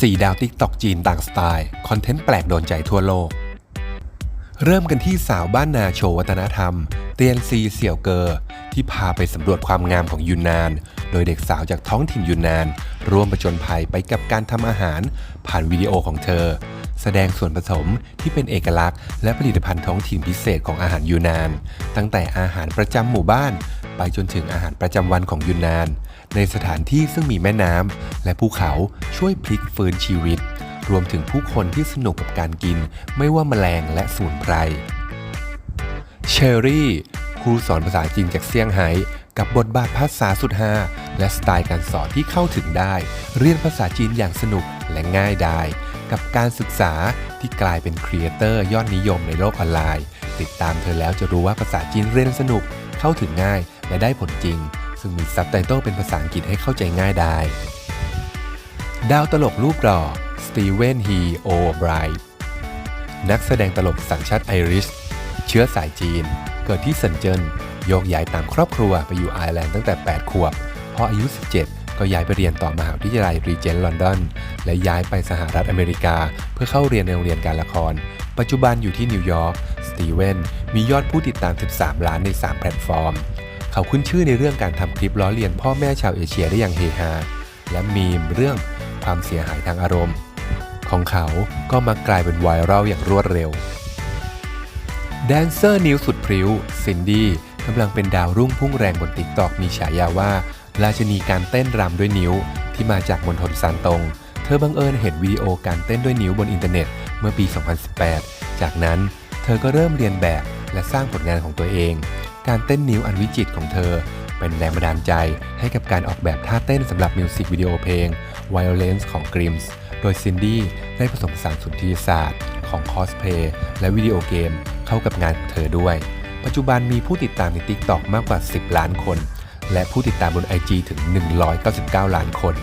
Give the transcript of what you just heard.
4 ดาวติ๊กตอกจีนต่างสไตล์ คอนเทนต์แปลกโดนใจทั่วโลก เริ่มกันที่สาวบ้านนาโชววัฒนธรรม เตียนซีเสี่ยวเกอ ที่พาไปสำรวจความงามของยูนนาน โดยเด็กสาวจากท้องถิ่นยูนนาน ร่วมประจนภัยไปกับการทำอาหาร ผ่านวิดีโอของเธอ แสดงส่วนผสมที่เป็นเอกลักษณ์ และผลิตภัณฑ์ท้องถิ่นพิเศษของอาหารยูนนาน ตั้งแต่อาหารประจำหมู่บ้าน ไปจนถึงอาหารประจำวันของยูนนาน ในสถานที่ซึ่งมีแม่น้ำและภูเขาช่วยพลิกฟื้นชีวิต รวมถึงผู้คนที่สนุกกับการกิน ไม่ว่าแมลงและสมุนไพรเชอรี่ครูสอนภาษาจีนจากเซี่ยงไฮ้กับบทบาทภาษาสุดฮาและสไตล์การสอนที่เข้าถึงได้ เรียนภาษาจีนอย่างสนุกและง่ายได้กับการศึกษาที่กลายเป็นครีเอเตอร์ยอดนิยมในโลกออนไลน์ ติดตามเธอแล้วจะรู้ว่าภาษาจีนเรียนสนุกเข้าถึงง่าย และได้ผลจริง ซึ่งมีซับไตเติลเป็นภาษาอังกฤษให้เข้าใจง่ายได้ ดาวตลกรูปหล่อสตีเวนฮีโอไบรท์นักแสดงตลกสัญชาติไอริช เชื้อสายจีน เกิดที่เซินเจิ้นโยกย้ายตามครอบครัวไปอยู่ไอร์แลนด์ตั้งแต่ 8 ขวบ พออายุ 17 ก็ย้ายไปเรียนต่อมหาวิทยาลัยรีเจนต์ลอนดอน และย้ายไปสหรัฐอเมริกา เพื่อเข้าเรียนในโรงเรียนการละคร ปัจจุบันอยู่ที่นิวยอร์ก สตีเวนมียอดผู้ติดตาม 13 ล้านใน 3 แพลตฟอร์ม เขาขึ้นชื่อในเรื่องการทำคลิปล้อเลียนพ่อแม่ชาวเอเชียได้อย่างเฮฮา และมีมเรื่องความเสียหายทางอารมณ์ ของเขาก็มักลายเป็นไวรัลอย่างรวดเร็ว แดนเซอร์นิ้วสุดพริ้วซินดี้กำลังเป็นดาวรุ่งพุ่งแรงบนติ๊กตอกมีฉายาว่าราชนีการเต้นรำด้วยนิ้วที่มาจากมณฑลซานตง เธอบังเอิญเห็นวิดีโอการเต้นด้วยนิ้วบนอินเทอร์เน็ตเมื่อปี 2018 จากนั้นเธอก็เริ่มเรียนแบบและสร้างผลงานของตัวเอง การเต้นนิ้วอันวิจิตรของเธอ เป็นแรงบันดาลใจให้กับการออกแบบท่าเต้นสำหรับมิวสิกวิดีโอเพลง Violence ของ Grims โดยซินดี้ได้ผสมผสานสุนทรียศาสตร์ ของคอสเพลย์และวิดีโอเกมเข้ากับงานของเธอด้วย ปัจจุบันมีผู้ติดตามใน TikTok มากกว่า 10 ล้านคน และผู้ติดตามบน IG ถึง 199 ล้านคน